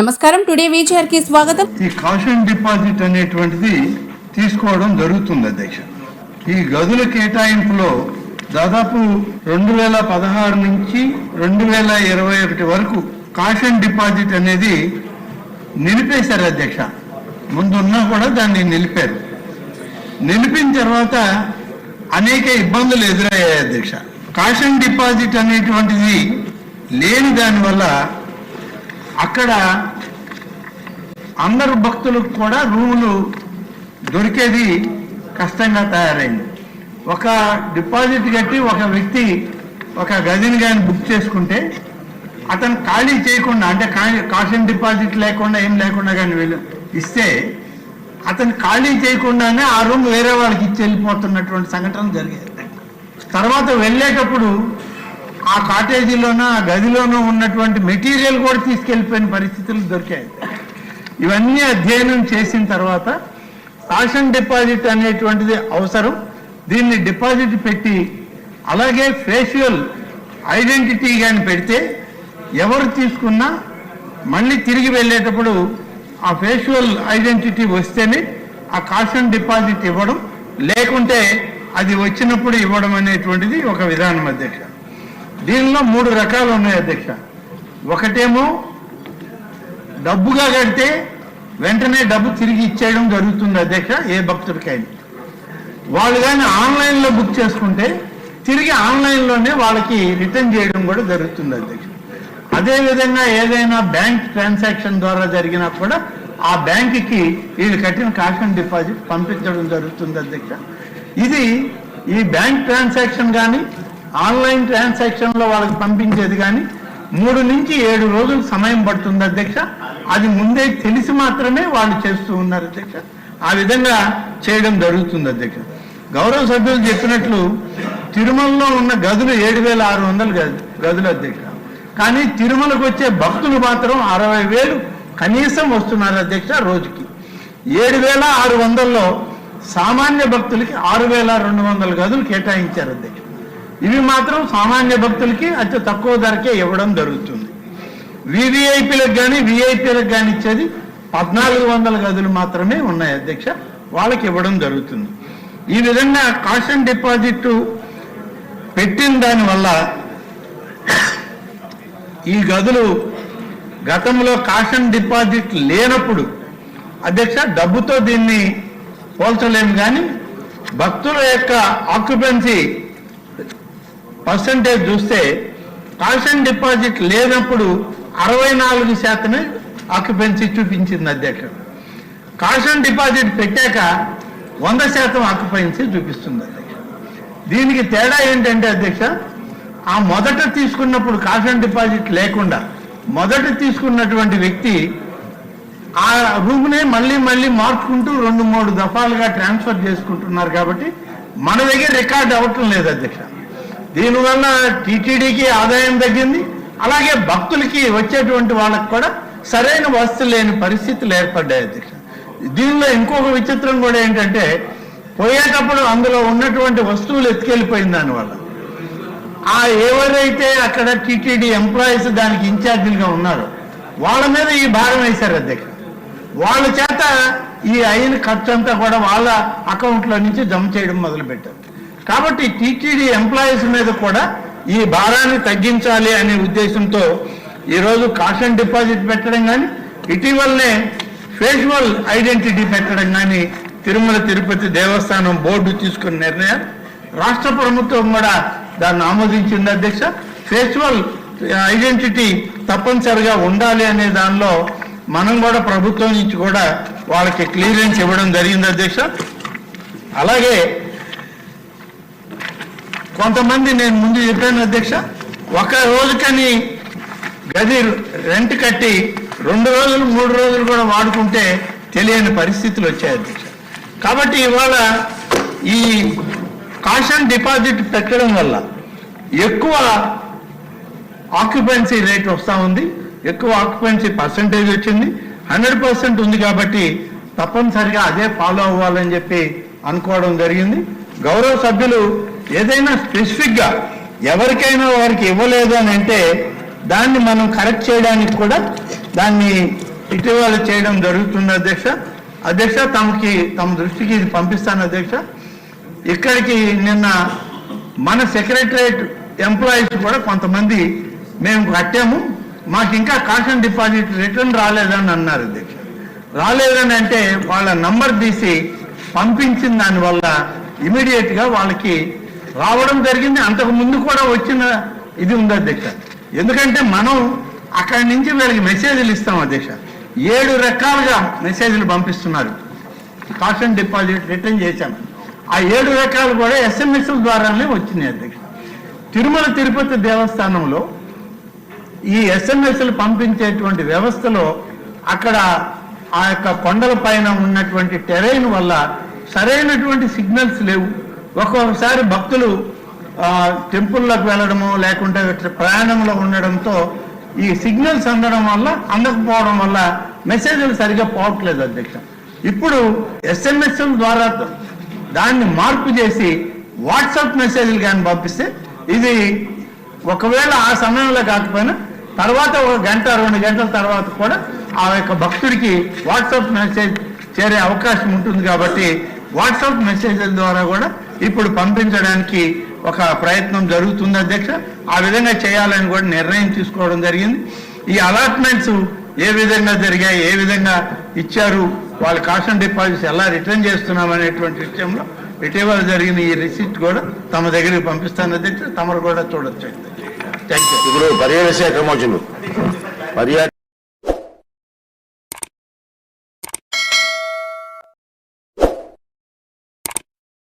నమస్కారం టుడే వీచర్కి స్వాగతం. ఈ కాషన్ డిపాజిట్ అనేటువంటిది తీసుకోవడం జరుగుతుంది అధ్యక్ష. ఈ గదుల కేటాయింపులో దాదాపు రెండు వేల పదహారు నుంచి రెండు వేల ఇరవై ఒకటి వరకు కాషన్ డిపాజిట్ అనేది నిలిపేశారు అధ్యక్ష. ముందున్నా కూడా దాన్ని నిలిపారు. నిలిపిన తర్వాత అనేక ఇబ్బందులు ఎదురయ్యాయి అధ్యక్ష. కాషన్ డిపాజిట్ అనేటువంటిది లేని దానివల్ల అక్కడ అందరు భక్తులకు కూడా రూములు దొరికేది కష్టంగా తయారైంది. ఒక డిపాజిట్ కట్టి ఒక వ్యక్తి ఒక గదిని కానీ బుక్ చేసుకుంటే అతను ఖాళీ చేయకుండా అంటే కాషన్ డిపాజిట్ లేకుండా ఏం లేకుండా కానీ వీళ్ళు ఇస్తే అతను ఖాళీ చేయకుండానే ఆ రూమ్ వేరే వాళ్ళకి ఇచ్చి వెళ్ళిపోతున్నటువంటి సంఘటన జరిగేది. తర్వాత వెళ్ళేటప్పుడు ఆ కాటేజీలోనూ ఆ గదిలోనూ ఉన్నటువంటి మెటీరియల్ కూడా తీసుకెళ్ళిపోయిన పరిస్థితులు దొరికాయి. ఇవన్నీ అధ్యయనం చేసిన తర్వాత కాషన్ డిపాజిట్ అనేటువంటిది అవసరం. దీన్ని డిపాజిట్ పెట్టి అలాగే ఫేషియల్ ఐడెంటిటీ కానీ పెడితే ఎవరు తీసుకున్నా మళ్ళీ తిరిగి వెళ్ళేటప్పుడు ఆ ఫేషియల్ ఐడెంటిటీ వస్తేనే ఆ కాషన్ డిపాజిట్ ఇవ్వడం లేకుంటే అది వచ్చినప్పుడు ఇవ్వడం అనేటువంటిది ఒక విధానం అధ్యక్ష. దీనిలో మూడు రకాలు ఉన్నాయి అధ్యక్ష. ఒకటేమో డబ్బుగా కడితే వెంటనే డబ్బు తిరిగి ఇచ్చేయడం జరుగుతుంది అధ్యక్ష ఏ భక్తుడికైనా. వాళ్ళు కానీ ఆన్లైన్లో బుక్ చేసుకుంటే తిరిగి ఆన్లైన్లోనే వాళ్ళకి రిటర్న్ చేయడం కూడా జరుగుతుంది అధ్యక్ష. అదేవిధంగా ఏదైనా బ్యాంక్ ట్రాన్సాక్షన్ ద్వారా జరిగినా కూడా ఆ బ్యాంకుకి వీళ్ళు కట్టిన కాషన్ డిపాజిట్ పంపించడం జరుగుతుంది అధ్యక్ష. ఇది ఈ బ్యాంక్ ట్రాన్సాక్షన్ కానీ ఆన్లైన్ ట్రాన్సాక్షన్లో వాళ్ళకి పంపించేది కానీ మూడు నుంచి ఏడు రోజులు సమయం పడుతుంది అధ్యక్ష. అది ముందే తెలిసి మాత్రమే వాళ్ళు చేస్తూ ఉన్నారు అధ్యక్ష. ఆ విధంగా చేయడం జరుగుతుంది అధ్యక్ష. గౌరవ సభ్యులు చెప్పినట్లు తిరుమలలో ఉన్న గదులు ఏడు వేల ఆరు వందలు గదులు అధ్యక్ష. కానీ తిరుమలకు వచ్చే భక్తులు మాత్రం అరవై వేలు కనీసం వస్తున్నారు అధ్యక్ష రోజుకి. ఏడు వేల ఆరు వందల్లో సామాన్య భక్తులకి ఆరు వేల రెండు వందల గదులు కేటాయించారు అధ్యక్ష. ఇవి మాత్రం సామాన్య భక్తులకి అతి తక్కువ ధరకే ఇవ్వడం జరుగుతుంది. వివిఐపీలకు కానీ విఐపీలకు కానీ ఇచ్చేది పద్నాలుగు వందల గదులు మాత్రమే ఉన్నాయి అధ్యక్ష. వాళ్ళకి ఇవ్వడం జరుగుతుంది. ఈ విధంగా కాషన్ డిపాజిట్ పెట్టిన దానివల్ల ఈ గదులు గతంలో కాషన్ డిపాజిట్ లేనప్పుడు అధ్యక్ష డబ్బుతో దీన్ని పోల్చలేము కానీ భక్తుల యొక్క ఆక్యుపెన్సీ పర్సంటేజ్ చూస్తే కాషన్ డిపాజిట్ లేనప్పుడు అరవై నాలుగు శాతమే ఆక్యుపెన్సీ చూపించింది అధ్యక్ష. కాషన్ డిపాజిట్ పెట్టాక వంద శాతం ఆక్యుపెన్సీ చూపిస్తుంది అధ్యక్ష. దీనికి తేడా ఏంటంటే అధ్యక్ష ఆ మొదట తీసుకున్నప్పుడు కాషన్ డిపాజిట్ లేకుండా మొదట తీసుకున్నటువంటి వ్యక్తి ఆ రూమ్నే మళ్ళీ మళ్ళీ మార్చుకుంటూ రెండు మూడు దఫాలుగా ట్రాన్స్ఫర్ చేసుకుంటున్నారు కాబట్టి మన దగ్గర రికార్డ్ అవ్వటం లేదు అధ్యక్ష. దీనివల్ల టీటీడీకి ఆదాయం తగ్గింది. అలాగే భక్తులకి వచ్చేటువంటి వాళ్ళకి కూడా సరైన వసతులు లేని పరిస్థితులు ఏర్పడ్డాయి దీనిలో ఇంకొక విచిత్రం కూడా ఏంటంటే పోయేటప్పుడు అందులో ఉన్నటువంటి వస్తువులు ఎత్తుకెళ్ళిపోయింది దానివల్ల. ఆ ఎవరైతే అక్కడ టీటీడీ ఎంప్లాయీస్ దానికి ఇన్ఛార్జీలుగా ఉన్నారో వాళ్ళ మీద ఈ భారం వేశారు అధ్యక్ష. వాళ్ళ చేత ఈ అయిన ఖర్చు అంతా కూడా వాళ్ళ అకౌంట్లో నుంచి జమ చేయడం మొదలుపెట్టారు. కాబట్టి టీటీడీ ఎంప్లాయీస్ మీద కూడా ఈ భారాన్ని తగ్గించాలి అనే ఉద్దేశంతో ఈరోజు కాషన్ డిపాజిట్ పెట్టడం కానీ ఇటీవలనే ఫేషువల్ ఐడెంటిటీ పెట్టడం కానీ తిరుమల తిరుపతి దేవస్థానం బోర్డు తీసుకున్న నిర్ణయం. రాష్ట్ర ప్రభుత్వం కూడా దాన్ని ఆమోదించింది అధ్యక్ష. ఫేషువల్ ఐడెంటిటీ తప్పనిసరిగా ఉండాలి అనే దానిలో మనం కూడా ప్రభుత్వం నుంచి కూడా వాళ్ళకి క్లియరెన్స్ ఇవ్వడం జరిగింది అధ్యక్ష. అలాగే కొంతమంది నేను ముందు చెప్పాను అధ్యక్ష ఒక రోజుకని గది రెంట్ కట్టి రెండు రోజులు మూడు రోజులు కూడా వాడుకుంటే తెలియని పరిస్థితులు వచ్చాయి అధ్యక్ష. కాబట్టి ఇవాళ ఈ కాషన్ డిపాజిట్ పెట్టడం వల్ల ఎక్కువ ఆక్యుపెన్సీ రేట్ వస్తూ ఉంది ఎక్కువ ఆక్యుపెన్సీ పర్సంటేజ్ వచ్చింది హండ్రెడ్ పర్సెంట్ ఉంది కాబట్టి తప్పనిసరిగా అదే ఫాలో అవ్వాలని చెప్పి అనుకోవడం జరిగింది. గౌరవ సభ్యులు ఏదైనా స్పెసిఫిక్గా ఎవరికైనా వారికి ఇవ్వలేదు అని అంటే దాన్ని మనం కరెక్ట్ చేయడానికి కూడా దాన్ని ఇటీవల చేయడం జరుగుతుంది అధ్యక్ష. అధ్యక్ష తమకి తమ దృష్టికి ఇది పంపిస్తాను అధ్యక్ష. ఇక్కడికి నిన్న మన సెక్రటరేట్ ఎంప్లాయీస్ కూడా కొంతమంది మేము కట్టాము. మాకు ఇంకా కాషన్ డిపాజిట్ రిటర్న్ రాలేదని అన్నారు అధ్యక్ష. రాలేదని అంటే వాళ్ళ నంబర్ తీసి పంపించిన దానివల్ల ఇమీడియట్గా వాళ్ళకి రావడం జరిగింది. అంతకు ముందు కూడా వచ్చిన ఇది ఉంది అధ్యక్ష. ఎందుకంటే మనం అక్కడి నుంచి వీళ్ళకి మెసేజ్లు ఇస్తాం అధ్యక్ష. ఏడు రకాలుగా మెసేజ్లు పంపిస్తున్నారు. కాషన్ డిపాజిట్ రిటర్న్ చేశాను ఆ ఏడు రకాలు కూడా ఎస్ఎంఎస్ల ద్వారానే వచ్చినాయి అధ్యక్ష. తిరుమల తిరుపతి దేవస్థానంలో ఈ ఎస్ఎంఎస్లు పంపించేటువంటి వ్యవస్థలో అక్కడ ఆ యొక్క కొండల పైన ఉన్నటువంటి టెరైన్ వల్ల సరైనటువంటి సిగ్నల్స్ లేవు. ఒక్కొక్కసారి భక్తులు టెంపుల్లోకి వెళ్ళడము లేకుంటే ప్రయాణంలో ఉండడంతో ఈ సిగ్నల్స్ అందడం వల్ల అందకపోవడం వల్ల మెసేజ్లు సరిగా పోవట్లేదు అధ్యక్ష. ఇప్పుడు ఎస్ఎంఎస్ ద్వారా దాన్ని మార్పు చేసి వాట్సాప్ మెసేజ్లు కానీ పంపిస్తే ఇది ఒకవేళ ఆ సమయంలో కాకపోయినా తర్వాత ఒక గంట రెండు గంటల తర్వాత కూడా ఆ యొక్క భక్తుడికి వాట్సాప్ మెసేజ్ చేరే అవకాశం ఉంటుంది కాబట్టి వాట్సాప్ మెసేజ్ల ద్వారా కూడా ఇప్పుడు పంపించడానికి ఒక ప్రయత్నం జరుగుతుంది అధ్యక్ష. ఆ విధంగా చేయాలని కూడా నిర్ణయం తీసుకోవడం జరిగింది. ఈ అలాట్మెంట్స్ ఏ విధంగా జరిగాయి ఏ విధంగా ఇచ్చారు వాళ్ళ కాషన్ డిపాజిట్స్ ఎలా రిటర్న్ చేస్తున్నాం అనేటువంటి విషయంలో ఇటీవల జరిగిన ఈ రిసిప్ట్ కూడా తమ దగ్గరికి పంపిస్తాను అధ్యక్ష. తమరు కూడా చూడొచ్చు. యూ ఇప్పుడు పర్యాటక శాఖ పర్యాటక